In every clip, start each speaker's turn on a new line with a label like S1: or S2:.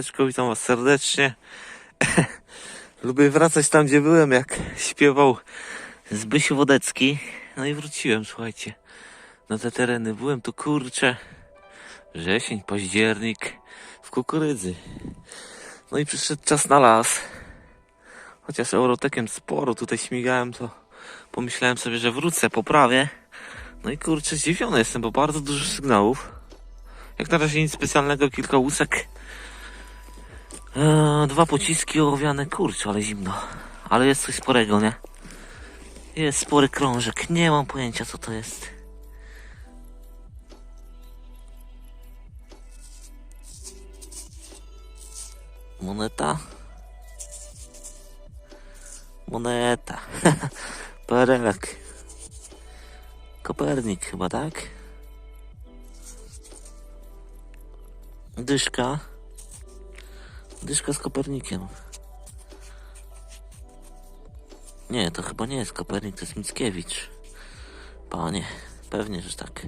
S1: Siemaneczko, witam was serdecznie. Lubię wracać tam, gdzie byłem, jak śpiewał Zbysiu Wodecki. No i wróciłem, słuchajcie, na te tereny. Byłem tu, kurczę, wrzesień, październik, w kukurydzy. No i przyszedł czas na las. Chociaż Eurotekiem sporo tutaj śmigałem, to pomyślałem sobie, że wrócę, poprawię. No i kurczę, zdziwiony jestem, bo bardzo dużo sygnałów. Jak na razie nic specjalnego, kilka łusek. Eee, dwa pociski ołowiane, kurczę, ale zimno. Ale jest coś sporego, nie? Jest spory krążek, nie mam pojęcia co to jest. Moneta? Moneta. Perelek. Kopernik chyba, tak? Dyszka. Dyszka z Kopernikiem. Nie, to chyba nie jest Kopernik, to jest Mickiewicz. Panie, pewnie, że tak.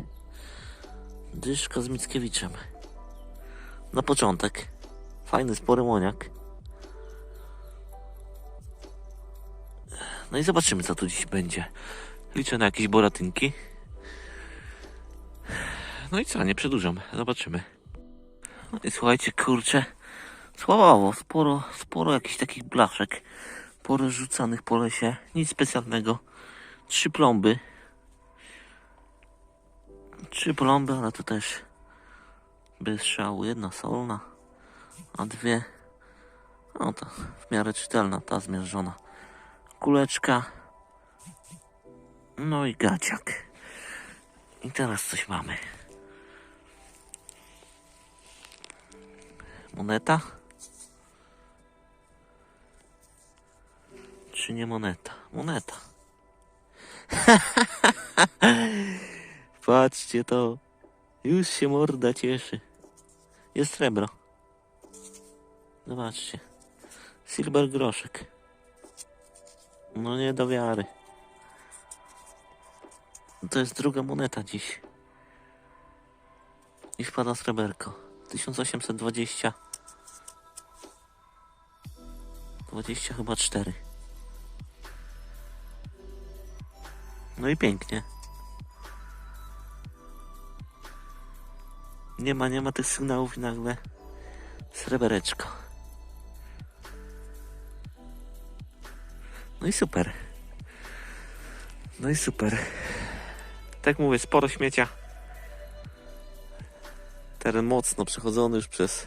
S1: Dyszka z Mickiewiczem. Na początek. Fajny, spory moniak. No i zobaczymy, co tu dziś będzie. Liczę na jakieś boratynki. No i co, nie przedłużam. Zobaczymy. No i słuchajcie, kurczę, słabawo, sporo, sporo jakichś takich blaszek porozrzucanych po lesie, nic specjalnego. Trzy plomby. Trzy plomby, ale to też bez szału. Jedna solna, a dwie, no to w miarę czytelna, ta zmierzona. Kuleczka, no i gaciak. I teraz coś mamy. Moneta? Czy nie moneta? Moneta. Patrzcie to. Już się morda cieszy. Jest srebro. Zobaczcie. Silver groszek. No nie do wiary. To jest druga moneta dziś. I wpada sreberko. 1820. 20 chyba 4. No i pięknie. Nie ma, nie ma tych sygnałów i nagle srebereczko. No i super. No i super. Tak mówię, sporo śmiecia. Teren mocno przechodzony już przez,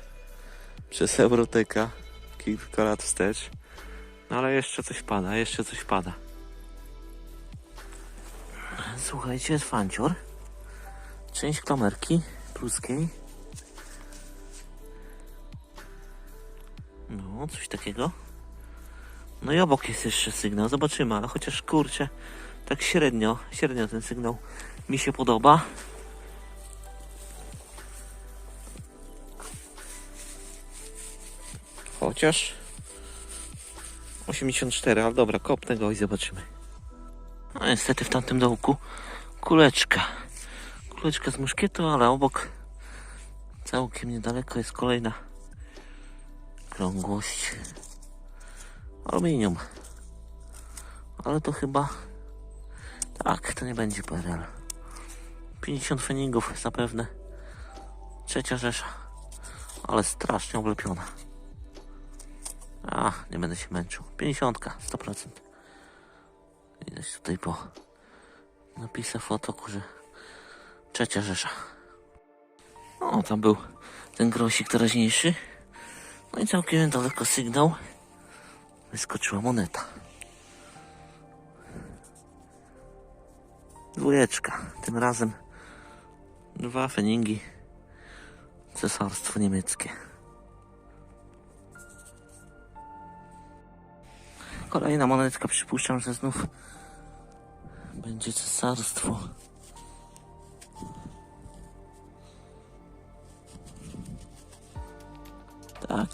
S1: przez Euroteka. Kilka lat wstecz. No ale jeszcze coś pada, jeszcze coś pada. Słuchajcie, jest fancior. Część klamerki pruskiej. No, coś takiego. No i obok jest jeszcze sygnał, zobaczymy, ale chociaż kurczę, tak średnio, średnio ten sygnał mi się podoba. Chociaż 84, ale dobra, kopnę go i zobaczymy. No niestety w tamtym dołku kuleczka. Kuleczka z muszkietu, ale obok całkiem niedaleko jest kolejna krągłość. Aluminium. Ale to chyba tak, to nie będzie PRL. 50 feningów zapewne. Trzecia Rzesza. Ale strasznie oblepiona. A, nie będę się męczył. 50, 100%. Widać tutaj po napisach fotoku, że trzecia Rzesza. O, tam był ten grosik teraźniejszy. No i całkiem daleko sygnał. Wyskoczyła moneta. Dwójeczka. Tym razem dwa feningi. Cesarstwo niemieckie. Kolejna monetka. Przypuszczam, że znów będzie cesarstwo. Tak.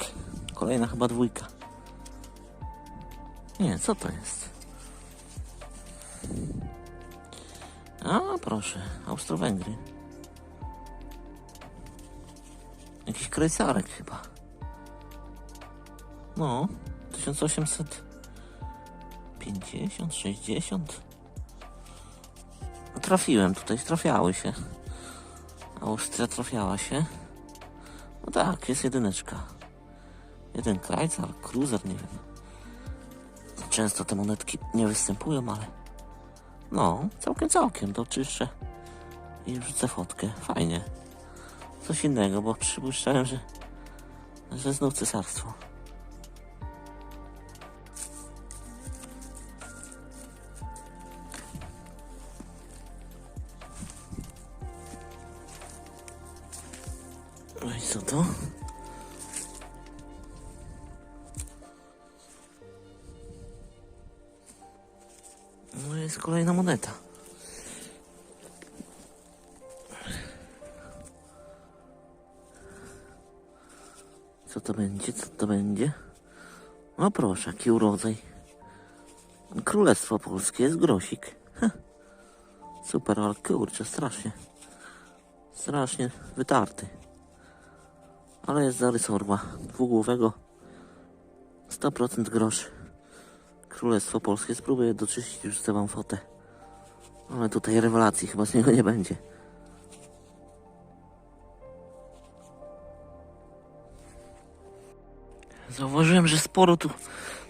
S1: Kolejna chyba dwójka. Nie, co to jest? A, proszę, Austro-Węgry. Jakiś krajcarek chyba. No, 1850, 60. Trafiłem tutaj, trafiały się. Austria trafiała się. No tak, jest jedyneczka. Jeden Krajcar, Cruiser, nie wiem. Często te monetki nie występują, ale... No, całkiem, całkiem, to czyszczę. I wrzucę fotkę. Fajnie. Coś innego, bo przypuszczałem, że... że znów cesarstwo. Proszę, jaki urodzaj. Królestwo Polskie jest grosik. Heh. Super, ale kurczę, strasznie. Strasznie wytarty. Ale jest zarys orła. Dwugłowego. 100% grosz. Królestwo Polskie. Spróbuję doczyścić, już chcę wam fotę. Ale tutaj rewelacji chyba z niego nie będzie. Zauważyłem, że sporo tu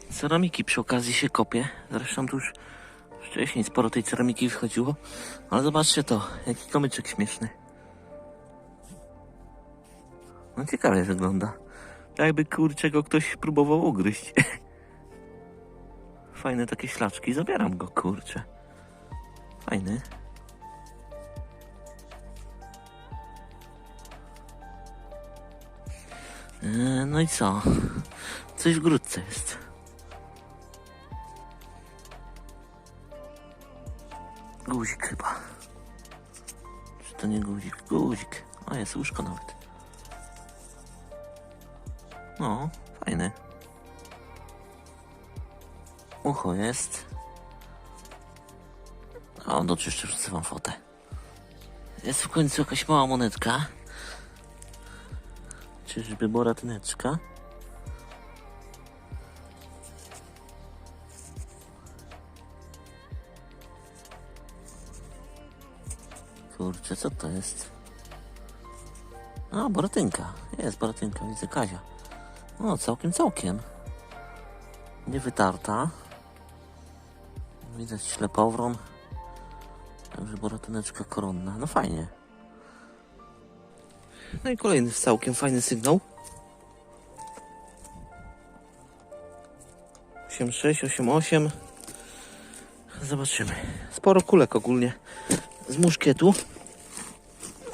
S1: ceramiki przy okazji się kopie. Zresztą tu już wcześniej sporo tej ceramiki wychodziło. Ale zobaczcie to, jaki komyczek śmieszny. No ciekawie wygląda. Jakby kurczę go ktoś próbował ugryźć. Fajne takie ślaczki, zabieram go kurczę. Fajny. No i co? Coś w jest. Guzik chyba. Czy to nie guzik? Guzik. O, jest łóżko nawet. No, fajny. Ucho jest. O, doczyszczę, wrzucę wam fotę. Jest w końcu jakaś mała monetka. Czyżby boratyneczka? Kurczę, co to jest? A, boratynka. Jest boratynka, widzę Kazia. No, całkiem, całkiem. Nie wytarta. Widać ślepowron. Także boratyneczka koronna. No fajnie. No i kolejny całkiem fajny sygnał. 8,6, 8,8. Zobaczymy. Sporo kulek ogólnie z muszkietu.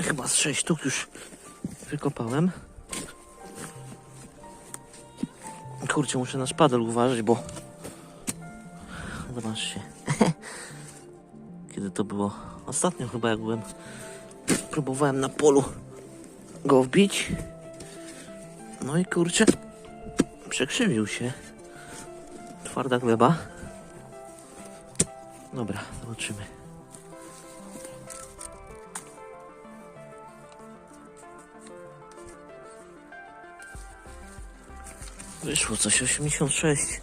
S1: Chyba z 6 sztuk już wykopałem. Kurczę, muszę na szpadel uważać, bo... Zobaczcie. Kiedy to było? Ostatnio chyba jak byłem... Próbowałem na polu go wbić. No i kurczę... Przekrzywił się. Twarda gleba. Dobra, zobaczymy. Wyszło coś 86.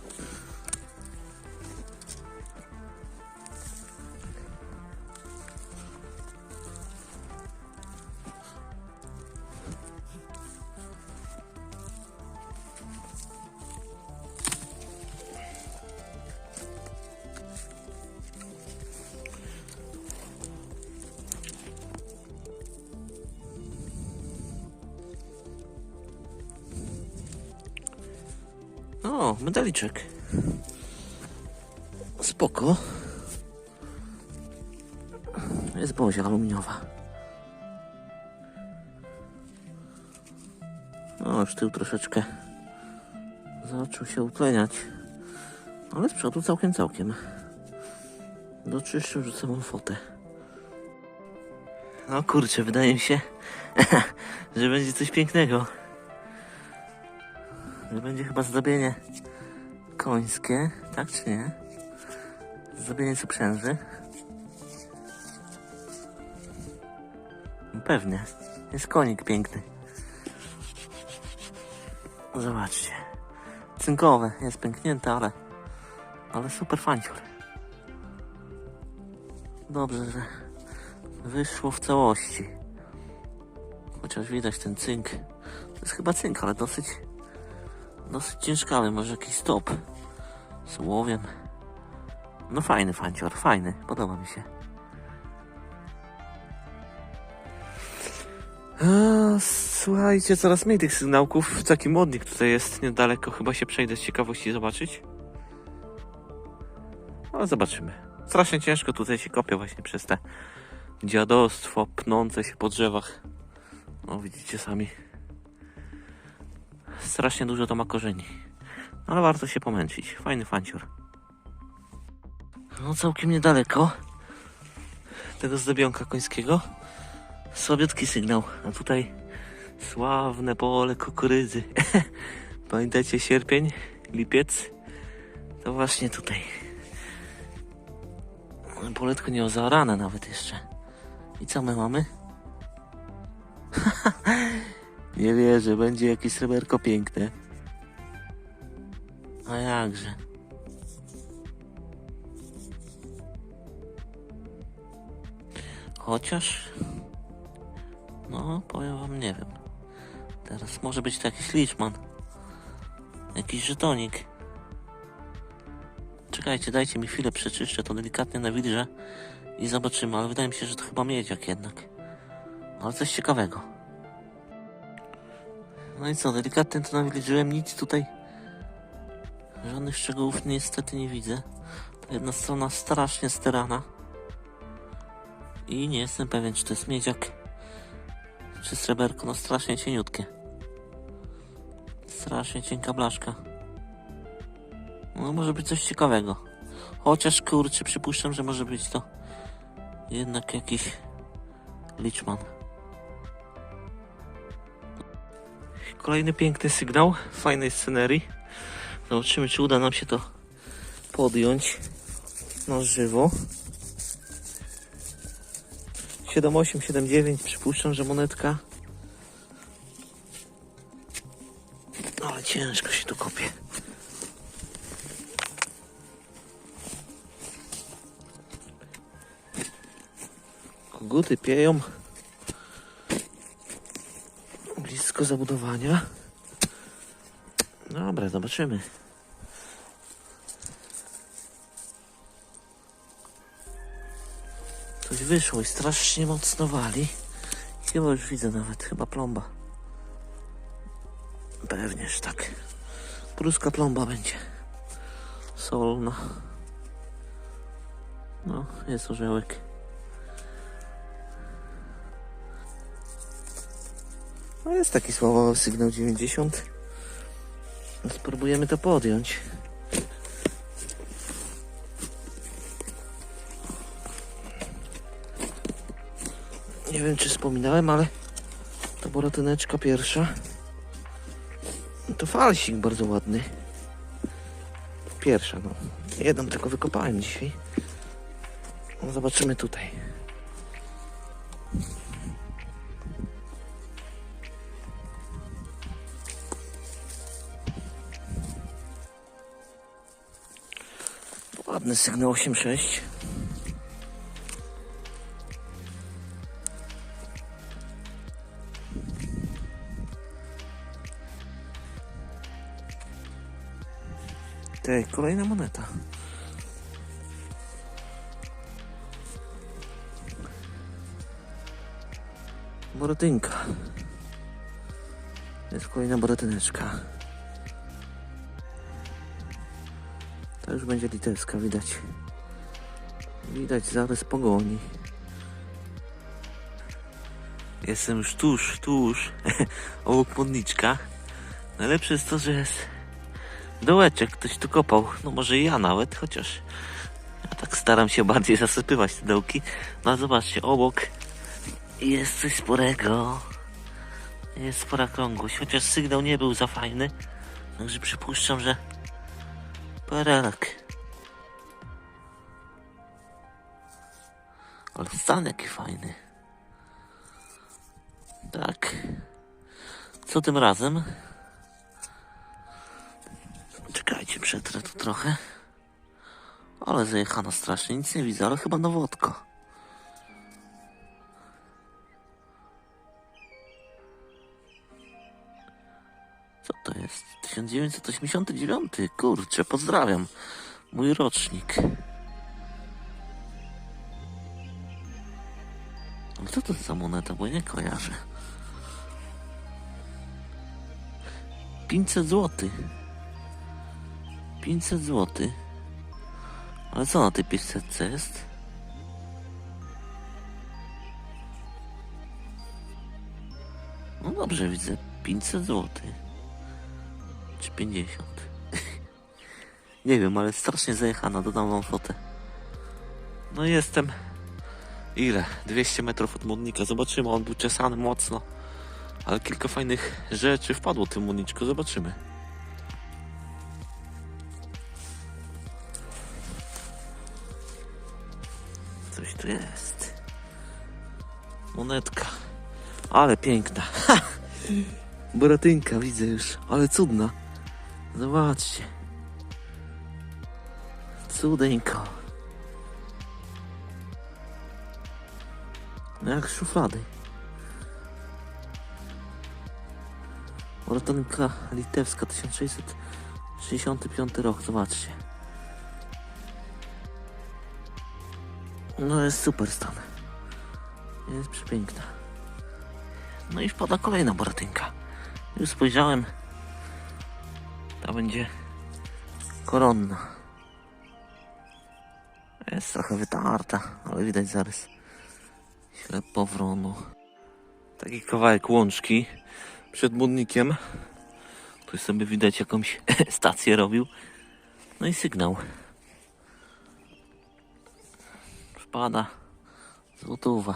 S1: O, medaliczek. Spoko. Jest bozia aluminiowa. O, już tył troszeczkę zaczął się utleniać. Ale z przodu całkiem, całkiem. Doczyszczę, rzucę mu fotę. No kurczę, wydaje mi się, że będzie coś pięknego. Że będzie chyba zdobienie końskie, tak czy nie? Zdobienie co przęży. Pewnie. Jest konik piękny. Zobaczcie. cynkowe. Jest pęknięte, ale, ale super fancior. Dobrze, że wyszło w całości. Chociaż widać ten cynk. To jest chyba cynk, ale dosyć, dosyć ciężkawy. Może jakiś stop z łowiem. No fajny fancior, fajny. Podoba mi się. A, słuchajcie, coraz mniej tych sygnałków. Taki modnik tutaj jest niedaleko. Chyba się przejdę z ciekawości zobaczyć. Ale zobaczymy. Strasznie ciężko tutaj się kopie właśnie przez te dziadostwo pnące się po drzewach. No widzicie sami. Strasznie dużo to ma korzeni. Ale warto się pomęczyć. Fajny fancior. No całkiem niedaleko tego zdobionka końskiego. Słabiutki sygnał. A tutaj sławne pole kukurydzy. Pamiętacie sierpień, lipiec? To właśnie tutaj. Poletko nie zaorane nawet jeszcze. I co my mamy? nie wierzę, będzie jakieś sreberko piękne. A jakże. Chociaż... No, powiem wam, nie wiem. Teraz może być to jakiś liczman. Jakiś żetonik. Czekajcie, dajcie mi chwilę, przeczyszczę to delikatnie na wilże i zobaczymy, ale wydaje mi się, że to chyba miedziak jednak. Ale coś ciekawego. No i co, delikatnie to nawilżyłem, nic tutaj żadnych szczegółów niestety nie widzę. Jedna strona strasznie sterana. I nie jestem pewien, czy to jest miedziak, czy sreberko, no strasznie cieniutkie. Strasznie cienka blaszka. No może być coś ciekawego. Chociaż kurczę, przypuszczam, że może być to jednak jakiś liczman. Kolejny piękny sygnał fajnej scenerii. Zobaczymy, czy uda nam się to podjąć na żywo. 7879, przypuszczam, że monetka. Ale ciężko się tu kopie. Koguty pieją zabudowania. Dobra, zobaczymy. Coś wyszło i strasznie mocno wali. Chyba już widzę nawet, chyba plomba. Pewnież tak. Pruska plomba będzie. Solna. No, jest orzełek. Jest taki słabowy sygnał 90. Spróbujemy to podjąć. Nie wiem czy wspominałem, ale to boratyneczka pierwsza. To falsik bardzo ładny. Pierwsza, no. Jedną tylko wykopałem dzisiaj. No, zobaczymy tutaj. Ładny sygnał 8.6. Tej, kolejna moneta. Boratynka. Jest kolejna boratyneczka. To już będzie litewska, widać. Widać zarys pogoni. Jestem już tuż, tuż obok modniczka. Najlepsze jest to, że jest dołeczek, ktoś tu kopał. No może ja nawet, chociaż ja tak staram się bardziej zasypywać te dołki. No zobaczcie, obok jest coś sporego. Jest spora krągłość, chociaż sygnał nie był za fajny. Także przypuszczam, że perelek. Ale stan jaki fajny. Tak. Co tym razem? Przetrę tu trochę. Ale zajechano strasznie, nic nie widzę, ale chyba nowotko. 1989. Kurczę, pozdrawiam. Mój rocznik. Co to za moneta, bo nie kojarzę. 500 zł. 500 zł. Ale co na tej 500 jest? No dobrze widzę. 500 zł. Czy 50? Nie wiem, ale strasznie zajechana. Dodam wam fotę. No jestem. Ile? 200 metrów od modnika. Zobaczymy. On był czesany mocno. Ale kilka fajnych rzeczy wpadło tym modniczku. Zobaczymy. Coś tu jest. Monetka. Ale piękna. Boratynka widzę już. Ale cudna. Zobaczcie. Cudeńko. No jak szuflady. Boratynka litewska 1665 rok. Zobaczcie. No jest super stan. Jest przepiękna. No i wpada kolejna boratynka. Już spojrzałem. Ta będzie koronna. Jest trochę wytarta, ale widać zarys ślepowronu. Taki kawałek łączki przed budnikiem. Tu sobie widać jakąś stację robił. No i sygnał. Wpada złotówa.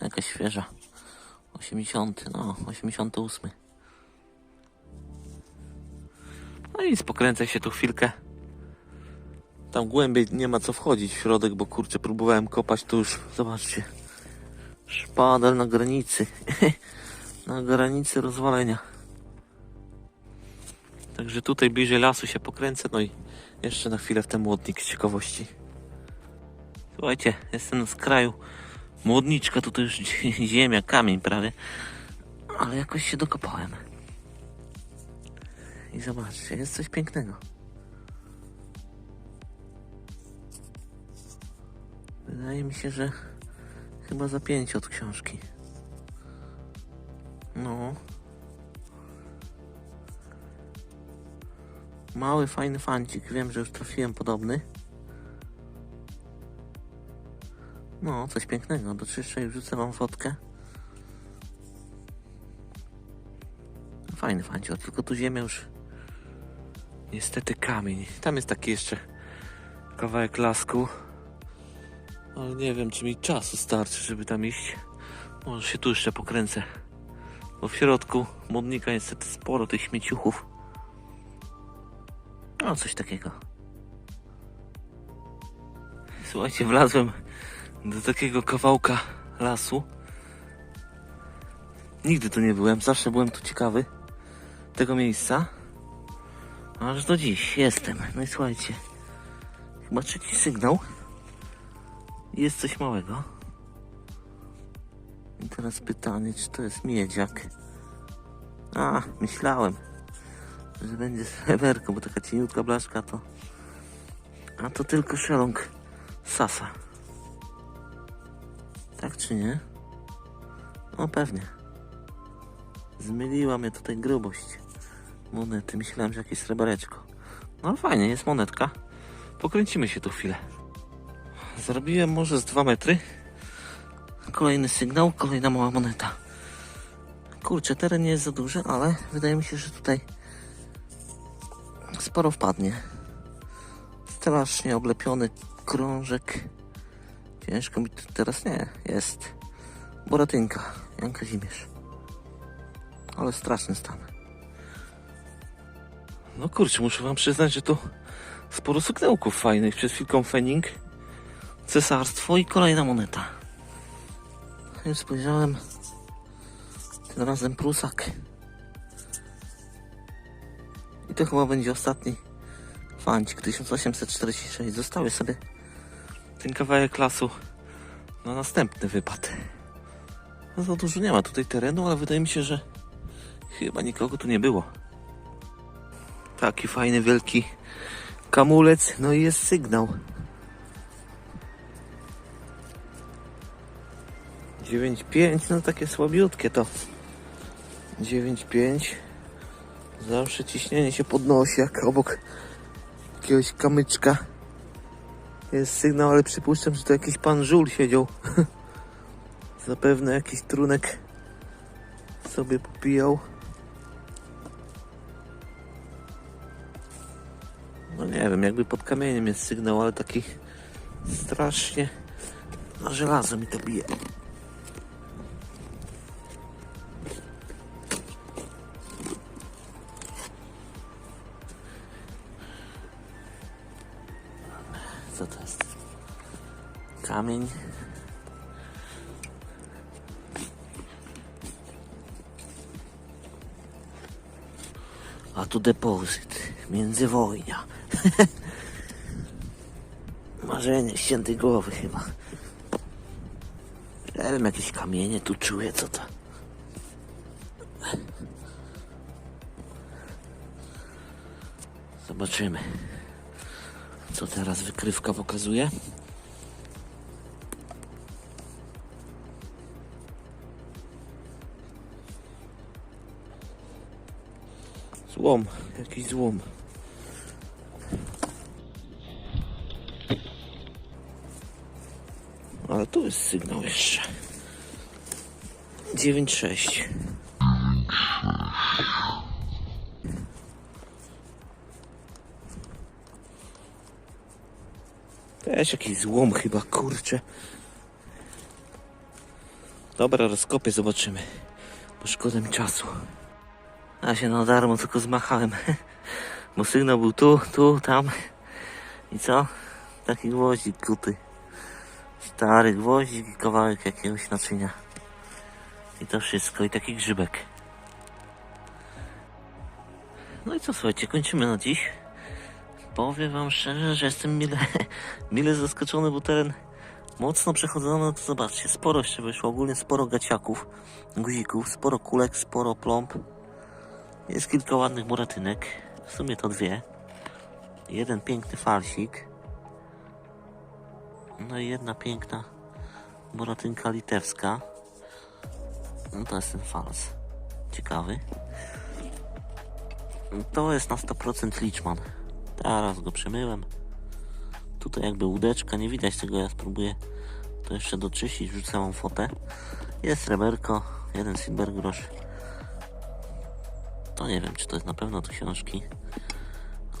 S1: Jakaś świeża. 80, no 88. No i pokręcę się tu chwilkę. Tam głębiej nie ma co wchodzić w środek, bo kurczę, próbowałem kopać tu już, zobaczcie. Szpadel na granicy. na granicy rozwalenia. Także tutaj bliżej lasu się pokręcę, no i jeszcze na chwilę w ten młodnik z ciekawości. Słuchajcie, jestem na skraju młodniczka, tutaj już ziemia, kamień prawie. Ale jakoś się dokopałem. I zobaczcie, jest coś pięknego. Wydaje mi się, że chyba za pięć od książki. No. Mały, fajny fancik. Wiem, że już trafiłem podobny. No, coś pięknego. Doczyszczę i wrzucę wam fotkę. Fajny fanciok, tylko tu ziemia już niestety kamień. Tam jest taki jeszcze kawałek lasku. Ale nie wiem, czy mi czasu starczy, żeby tam iść. Może się tu jeszcze pokręcę. Bo w środku modnika niestety sporo tych śmieciuchów. No, coś takiego. Słuchajcie, wlazłem do takiego kawałka lasu. Nigdy tu nie byłem, zawsze byłem tu ciekawy tego miejsca. Aż do dziś jestem. No i słuchajcie, chyba trzeci sygnał. Jest coś małego. I teraz pytanie, czy to jest miedziak? A, myślałem, że będzie sreberko, bo taka cieniutka blaszka to... A to tylko szeląg sasa. Tak czy nie? No pewnie. Zmyliła mnie tutaj grubość monety. Myślałem, że jakieś srebereczko. No fajnie, jest monetka. Pokręcimy się tu chwilę. Zrobiłem może z 2 metry. Kolejny sygnał, kolejna mała moneta. Kurczę, teren nie jest za duży, ale wydaje mi się, że tutaj sporo wpadnie. Strasznie oblepiony krążek. Ciężko mi teraz nie jest. Boratynka, Jan Kazimierz. Ale straszny stan. No kurczę, muszę wam przyznać, że tu sporo suknełków fajnych. Przed chwilką Fening, cesarstwo i kolejna moneta. Już spojrzałem. Tym razem prusak. I to chyba będzie ostatni Fancik 1846. Zostawię sobie ten kawałek lasu na następny wypad. No za dużo nie ma tutaj terenu, ale wydaje mi się, że chyba nikogo tu nie było. Taki fajny, wielki kamulec, no i jest sygnał. 9,5, no takie słabiutkie to. 9,5. Zawsze ciśnienie się podnosi, jak obok jakiegoś kamyczka jest sygnał, ale przypuszczam, że to jakiś pan żul siedział. Zapewne jakiś trunek sobie popijał. No nie wiem, jakby pod kamieniem jest sygnał, ale taki strasznie na żelazo mi to bije. Co to jest? Kamień. A tu depozyt. Międzywojnia. Marzenie ściętej głowy chyba. Wiem, jakieś kamienie tu czuję, co to? Zobaczymy. Co teraz wykrywka pokazuje? Złom, jakiś złom. Ale tu jest sygnał jeszcze. 9.6. Też jakiś złom chyba, kurczę. Dobra, rozkopię, zobaczymy. Bo szkoda mi czasu. Ja się na darmo tylko zmachałem. Bo sygnał był tu, tu, tam. I co? Taki gwoździk kuty. Stary gwoździk i kawałek jakiegoś naczynia. I to wszystko. I taki grzybek. No i co, słuchajcie, kończymy na dziś. Powiem wam szczerze, że jestem mile, mile zaskoczony, bo teren mocno przechodzony, no to zobaczcie, sporo jeszcze wyszło, ogólnie sporo gaciaków, guzików, sporo kulek, sporo plomb. Jest kilka ładnych buratynek, w sumie to dwie. Jeden piękny falsik. No i jedna piękna buratynka litewska. No to jest ten fals. Ciekawy. To jest na 100% liczman. Teraz go przemyłem. Tutaj jakby łódeczka, nie widać tego, ja spróbuję to jeszcze doczyścić, wrzucę wam fotę. Jest sreberko, jeden silver grosz. To nie wiem, czy to jest na pewno do książki,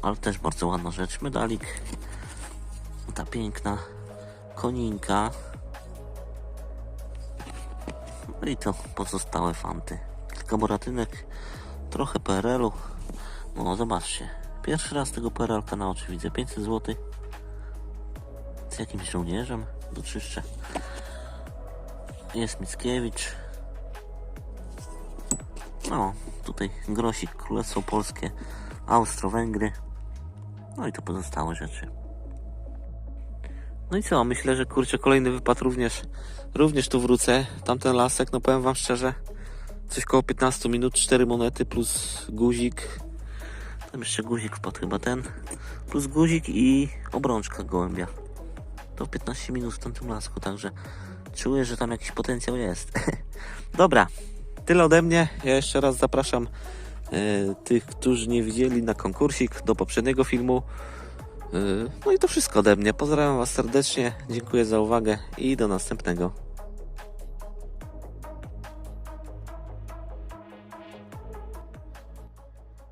S1: ale też bardzo ładna rzecz. Medalik, ta piękna koninka. No i to pozostałe fanty. Kilka boratynek, trochę PRL-u. No zobaczcie, pierwszy raz tego PRL-ka na oczy widzę. 500 zł. Z jakimś żołnierzem doczyszczę. Jest Mickiewicz. No, tutaj grosik, Królestwo Polskie, Austro-Węgry. No i to pozostałe rzeczy. No i co, myślę, że kurczę, kolejny wypad również, również tu wrócę. Tamten lasek, no powiem wam szczerze, coś koło 15 minut, 4 monety plus guzik. Tam jeszcze guzik wpadł chyba ten. Plus guzik i obrączka gołębia. To 15 minut w tamtym lasku, także czuję, że tam jakiś potencjał jest. Dobra, tyle ode mnie. Ja jeszcze raz zapraszam e, tych, którzy nie widzieli na konkursik do poprzedniego filmu. E, no i to wszystko ode mnie. Pozdrawiam Was serdecznie, dziękuję za uwagę i do następnego.